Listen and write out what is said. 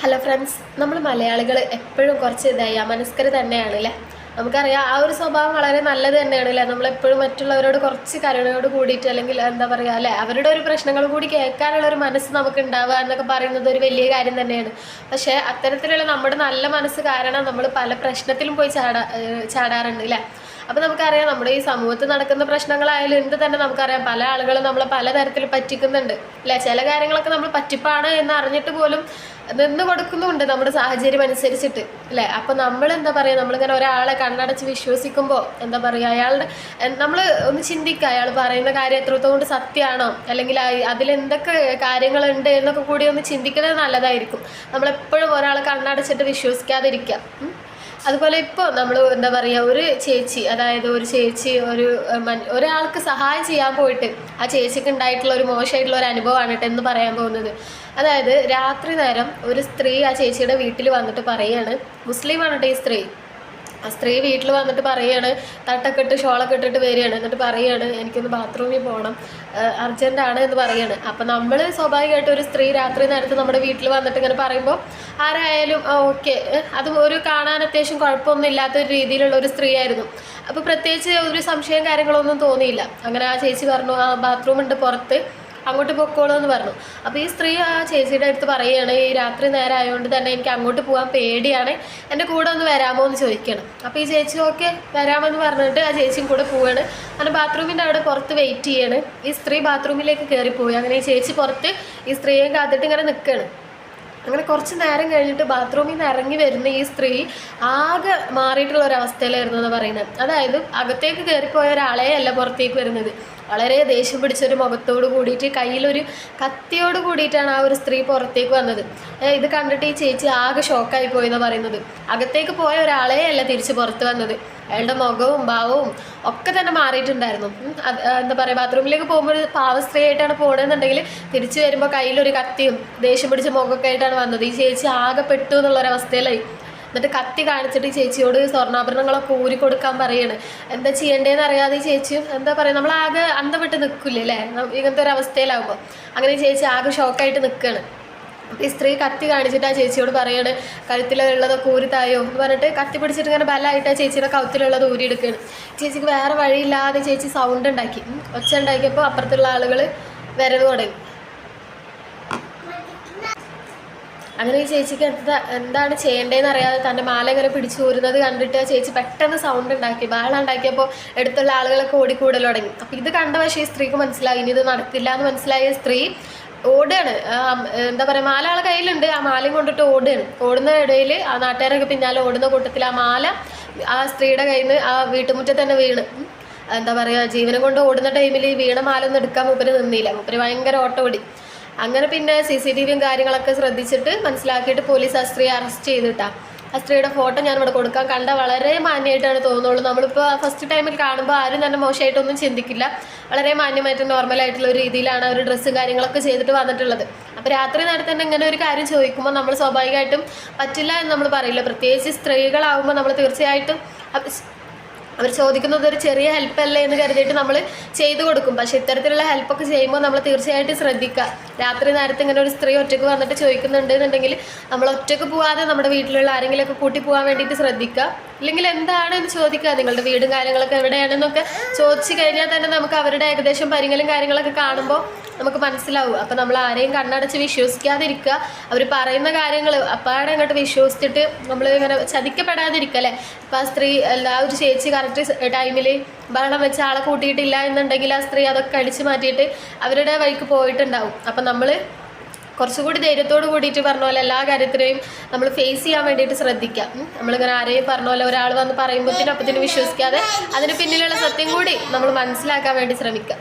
Hello friends നമ്മൾ മലയാളികൾ എപ്പോഴും കുറച്ച് ദയാമനസ്കർ തന്നെയാണ് അല്ലേ നമുക്കറിയാം ആ ഒരു സ്വഭാവം വളരെ നല്ലത് തന്നെയാണ് അല്ലേ നമ്മളെപ്പോഴും മറ്റുള്ളവരോട് കുറച്ച് കരുണയോട് കൂടിയിട്ട് അല്ലെങ്കിൽ എന്താ പറയുക അല്ലേ? അവരുടെ ഒരു പ്രശ്നങ്ങൾ കൂടി കേൾക്കാനുള്ള ഒരു മനസ്സ് നമുക്ക് ഉണ്ടാവുക എന്നൊക്കെ പറയുന്നത് ഒരു വലിയ കാര്യം തന്നെയാണ്. പക്ഷേ അത്തരത്തിലുള്ള നമ്മുടെ നല്ല മനസ്സ് കാരണം നമ്മൾ പല പ്രശ്നത്തിലും പോയി ചാടാ ചാടാറുണ്ട് അല്ലേ? അപ്പോൾ നമുക്കറിയാം നമ്മുടെ ഈ സമൂഹത്തിൽ നടക്കുന്ന പ്രശ്നങ്ങളായാലും എന്ത് തന്നെ നമുക്കറിയാം പല ആളുകളും നമ്മളെ പലതരത്തിൽ പറ്റിക്കുന്നുണ്ട് അല്ലേ? ചില കാര്യങ്ങളൊക്കെ നമ്മൾ പറ്റിപ്പാണ് എന്ന് അറിഞ്ഞിട്ട് പോലും നിന്ന് കൊടുക്കുന്നുണ്ട് നമ്മുടെ സാഹചര്യം അനുസരിച്ചിട്ട് അല്ലേ? അപ്പോൾ നമ്മൾ എന്താ പറയുക നമ്മളിങ്ങനെ ഒരാളെ കണ്ണടച്ച് വിശ്വസിക്കുമ്പോ എന്താ പറയുക അയാളുടെ നമ്മൾ ഒന്ന് ചിന്തിക്കുക അയാൾ പറയുന്ന കാര്യം എത്രത്തോളം സത്യമാണോ? അല്ലെങ്കിൽ അതിലെന്തൊക്കെ കാര്യങ്ങളുണ്ട് എന്നൊക്കെ കൂടി ഒന്ന് ചിന്തിക്കുന്നത് നല്ലതായിരിക്കും. നമ്മളെപ്പോഴും ഒരാളെ കണ്ണടച്ചിട്ട് വിശ്വസിക്കാതിരിക്കുക. ഉം. അതുപോലെ ഇപ്പോൾ നമ്മൾ എന്താ പറയുക ഒരു ചേച്ചി അതായത് ഒരു ചേച്ചി ഒരു ഒരാൾക്ക് സഹായം ചെയ്യാൻ പോയിട്ട് ആ ചേച്ചിക്ക് ഉണ്ടായിട്ടുള്ള ഒരു മോശമായിട്ടുള്ള ഒരു അനുഭവമാണ് കേട്ടോ എന്ന് പറയാൻ പോകുന്നത്. അതായത് രാത്രി നേരം ഒരു സ്ത്രീ ആ ചേച്ചിയുടെ വീട്ടിൽ വന്നിട്ട് പറയാണ് മുസ്ലിമാണ് കേട്ടോ ഈ സ്ത്രീ? ആ സ്ത്രീ വീട്ടിൽ വന്നിട്ട് പറയാണ് തട്ടൊക്കെ ഇട്ട് ഷോളൊക്കെ ഇട്ടിട്ട് വരികയാണ്. എന്നിട്ട് പറയാണ് എനിക്കൊന്ന് ബാത്റൂമിൽ പോകണം. അർജന്റാണ് എന്ന് പറയാണ്. അപ്പം നമ്മൾ സ്വാഭാവികമായിട്ട് ഒരു സ്ത്രീ രാത്രി നേരത്ത് നമ്മുടെ വീട്ടിൽ വന്നിട്ട് ഇങ്ങനെ പറയുമ്പോൾ ആരായാലും ഓക്കെ. അത് ഒരു കാണാൻ അത്യാവശ്യം കുഴപ്പമൊന്നും ഇല്ലാത്ത ഒരു രീതിയിലുള്ള ഒരു സ്ത്രീ ആയിരുന്നു. അപ്പോൾ പ്രത്യേകിച്ച് ഒരു സംശയം കാര്യങ്ങളൊന്നും തോന്നിയില്ല. അങ്ങനെ ആ ചേച്ചി പറഞ്ഞു ആ ബാത്റൂം ഉണ്ട് പുറത്ത്. അങ്ങോട്ട് പൊക്കോളൂ എന്ന് പറഞ്ഞു. അപ്പോൾ ഈ സ്ത്രീ ആ ചേച്ചിയുടെ അടുത്ത് പറയുകയാണ് ഈ രാത്രി നേരം ആയതുകൊണ്ട് തന്നെ എനിക്ക് അങ്ങോട്ട് പോകാൻ പേടിയാണ്. എന്റെ കൂടെ ഒന്ന് വരാമോ എന്ന് ചോദിക്കണം അപ്പോൾ ഈ ചേച്ചി ഓക്കെ വരാമെന്ന് പറഞ്ഞിട്ട് ആ ചേച്ചിയും കൂടെ പോവാണ്. അങ്ങനെ ബാത്റൂമിന്റെ അവിടെ പുറത്ത് വെയിറ്റ് ചെയ്യാണ്. ഈ സ്ത്രീ ബാത്റൂമിലേക്ക് കയറിപ്പോയി. അങ്ങനെ ഈ ചേച്ചി പുറത്ത് ഈ സ്ത്രീയെ കാത്തിട്ട് ഇങ്ങനെ നിൽക്കുകയാണ് അങ്ങനെ കുറച്ച് നേരം കഴിഞ്ഞിട്ട് ബാത്റൂമിൽ നിന്ന് ഇറങ്ങി വരുന്ന ഈ സ്ത്രീ ആകെ മാറിയിട്ടുള്ള ഒരവസ്ഥയിലായിരുന്നു എന്ന് പറയുന്നത്. അതായത് അകത്തേക്ക് കയറിപ്പോയ ഒരാളെ അല്ല പുറത്തേക്ക് വരുന്നത്. വളരെ ദേഷ്യം പിടിച്ചൊരു മുഖത്തോട് കൂടിയിട്ട് കയ്യിലൊരു കത്തിയോട് കൂടിയിട്ടാണ് ആ ഒരു സ്ത്രീ പുറത്തേക്ക് വന്നത്. ഇത് കണ്ടിട്ട് ഈ ചേച്ചി ആകെ ഷോക്കായി പോയി എന്ന് പറയുന്നത്. അകത്തേക്ക് പോയ ഒരാളെ അല്ല തിരിച്ച് പുറത്ത് വന്നത്. അയാളുടെ മുഖവും ഭാവവും ഒക്കെ തന്നെ മാറിയിട്ടുണ്ടായിരുന്നു. എന്താ പറയുക ബാത്റൂമിലേക്ക് പോകുമ്പോൾ ഒരു പാവ സ്ത്രീ ആയിട്ടാണ് പോകണമെന്നുണ്ടെങ്കിൽ തിരിച്ചു വരുമ്പോൾ കയ്യിലൊരു കത്തിയും ദേഷ്യം പിടിച്ച മുഖമൊക്കെ ആയിട്ടാണ് വന്നത്. ഈ ചേച്ചി ആകെ പെട്ടു എന്നുള്ളൊരവസ്ഥയിലായി. എന്നിട്ട് കത്തി കാണിച്ചിട്ട് ചേച്ചിയോട് സ്വർണാഭരണങ്ങളൊക്കെ ഊരി കൊടുക്കാൻ പറയാണ്. എന്താ ചെയ്യേണ്ടതെന്ന് അറിയാതെ ചേച്ചി എന്താ പറയുക നമ്മൾ ആകെ അന്ത വിട്ട് നിൽക്കില്ലേ അല്ലേ? ഇങ്ങനത്തെ ഒരു അവസ്ഥയിലാകുമ്പോൾ അങ്ങനെ ചേച്ചി ആകെ ഷോക്കായിട്ട് നിൽക്കുകയാണ് ഈ സ്ത്രീ കത്തി കാണിച്ചിട്ട് ആ ചേച്ചിയോട് പറയാണ് കഴുത്തിലുള്ളതൊക്കെ ഊരിത്തായോ എന്ന് പറഞ്ഞിട്ട് കത്തി പിടിച്ചിട്ട് ഇങ്ങനെ ബലമായിട്ട് ആ ചേച്ചിയുടെ കൗത്തിലുള്ളത് ഊരി എടുക്കുകയാണ് ചേച്ചിക്ക് വേറെ വഴിയില്ലാതെ ചേച്ചി സൗണ്ട് ഉണ്ടാക്കി. ഒച്ച ഉണ്ടാക്കിയപ്പോൾ അപ്പുറത്തുള്ള ആളുകൾ വരവ് തുടങ്ങി. അങ്ങനെ ഈ ചേച്ചിക്ക് എന്താ എന്താണ് ചെയ്യേണ്ടതെന്ന് അറിയാതെ തന്റെ മാല ഇങ്ങനെ പിടിച്ചു ഊരുന്നത് കണ്ടിട്ട് ചേച്ചി പെട്ടെന്ന് സൗണ്ട് ഉണ്ടാക്കി. മാല ഉണ്ടാക്കിയപ്പോൾ എടുത്തുള്ള ആളുകളൊക്കെ ഓടിക്കൂടൽ തുടങ്ങി. അപ്പം ഇത് കണ്ട പക്ഷേ ഈ സ്ത്രീക്ക് മനസ്സിലായി. ഇനി ഇത് നടക്കില്ല എന്ന് മനസ്സിലായ സ്ത്രീ ഓടുകയാണ്. എന്താ പറയുക മാല ആളെ കയ്യിലുണ്ട്. ആ മാലയും കൊണ്ടിട്ട് ഓടുകയാണ്. ഓടുന്ന ഇടയിൽ ആ നാട്ടുകാരൊക്കെ പിന്നാലെ ഓടുന്ന കൂട്ടത്തിൽ ആ മാല ആ സ്ത്രീയുടെ കയ്യിൽ നിന്ന് ആ വീട്ടുമുറ്റത്ത് തന്നെ വീണ്. എന്താ പറയുക ജീവനം കൊണ്ട് ഓടുന്ന ടൈമിൽ ഈ വീണ മാല ഒന്നും എടുക്കാൻ മൂപ്പര് നിന്നില്ല. മൂപ്പര് ഭയങ്കര ഓട്ടം ഓടി അങ്ങനെ പിന്നെ സി സി ടി വിയും കാര്യങ്ങളൊക്കെ ശ്രദ്ധിച്ചിട്ട് മനസ്സിലാക്കിയിട്ട് പോലീസ് ആ സ്ത്രീയെ അറസ്റ്റ് ചെയ്തിട്ടാ. ആ സ്ത്രീയുടെ ഫോട്ടോ ഞാൻ ഇവിടെ കൊടുക്കാം കണ്ട വളരെ മാന്യമായിട്ടാണ് തോന്നുള്ളൂ നമ്മളിപ്പോൾ ഫസ്റ്റ് ടൈമിൽ കാണുമ്പോൾ ആരും തന്നെ മോശമായിട്ടൊന്നും ചിന്തിക്കില്ല. വളരെ മാന്യമായിട്ട് നോർമലായിട്ടുള്ള രീതിയിലാണ് അവർ ഡ്രസ്സും കാര്യങ്ങളൊക്കെ ചെയ്തിട്ട് വന്നിട്ടുള്ളത്. അപ്പോൾ രാത്രി നേരത്തെ തന്നെ ഇങ്ങനെ ഒരു കാര്യം ചോദിക്കുമ്പോൾ നമ്മൾ സ്വാഭാവികമായിട്ടും പറ്റില്ല എന്ന് നമ്മൾ പറയില്ല. പ്രത്യേകിച്ച് സ്ത്രീകളാവുമ്പോൾ നമ്മൾ തീർച്ചയായിട്ടും അവർ ചോദിക്കുന്നത് ഒരു ചെറിയ ഹെൽപ്പല്ലേ എന്ന് കരുതിയിട്ട് നമ്മൾ ചെയ്തു കൊടുക്കും. പക്ഷേ ഇത്തരത്തിലുള്ള ഹെൽപ്പൊക്കെ ചെയ്യുമ്പോൾ നമ്മൾ തീർച്ചയായിട്ടും ശ്രദ്ധിക്കുക. രാത്രി നേരത്തെ ഇങ്ങനെ ഒരു സ്ത്രീ ഒറ്റയ്ക്ക് വന്നിട്ട് ചോദിക്കുന്നുണ്ട് എന്നുണ്ടെങ്കിൽ നമ്മൾ ഒറ്റയ്ക്ക് പോവാതെ നമ്മുടെ വീട്ടിലുള്ള ആരെങ്കിലും ഒക്കെ കൂട്ടി പോകാൻ വേണ്ടിയിട്ട് ശ്രദ്ധിക്കുക. ഇല്ലെങ്കിൽ എന്താണ് എന്ന് ചോദിക്കുക. നിങ്ങളുടെ വീടും കാര്യങ്ങളൊക്കെ എവിടെയാണെന്നൊക്കെ ചോദിച്ചു കഴിഞ്ഞാൽ തന്നെ നമുക്ക് അവരുടെ ഏകദേശം പരിങ്ങലും കാര്യങ്ങളൊക്കെ കാണുമ്പോൾ നമുക്ക് മനസ്സിലാവും. അപ്പം നമ്മൾ ആരെയും കണ്ണടച്ച് വിശ്വസിക്കാതിരിക്കുക. അവർ പറയുന്ന കാര്യങ്ങൾ അപ്പാടെ അങ്ങോട്ട് വിശ്വസിച്ചിട്ട് നമ്മൾ ഇങ്ങനെ ചതിക്കപ്പെടാതിരിക്കുക അല്ലേ? അപ്പം ആ സ്ത്രീ എല്ലാ ഒരു ചേച്ചി കറക്റ്റ് ടൈമിൽ ബഹളം വെച്ച് ആളെ കൂട്ടിയിട്ടില്ല എന്നുണ്ടെങ്കിൽ ആ സ്ത്രീ അതൊക്കെ അടിച്ചു മാറ്റിയിട്ട് അവരുടെ വഴിക്ക് പോയിട്ടുണ്ടാവും. അപ്പം നമ്മൾ കുറച്ചുകൂടി ധൈര്യത്തോട് കൂടിയിട്ട് പറഞ്ഞ പോലെ എല്ലാ കാര്യത്തിനെയും നമ്മൾ ഫേസ് ചെയ്യാൻ വേണ്ടിയിട്ട് ശ്രദ്ധിക്കുക. ഉം. നമ്മളിങ്ങനെ ആരെയും പറഞ്ഞ പോലെ ഒരാൾ വന്ന് പറയുമ്പോഴത്തേനും അപ്പത്തിന് വിശ്വസിക്കാതെ അതിന് പിന്നിലുള്ള സത്യം കൂടി നമ്മൾ മനസ്സിലാക്കാൻ വേണ്ടി ശ്രമിക്കുക.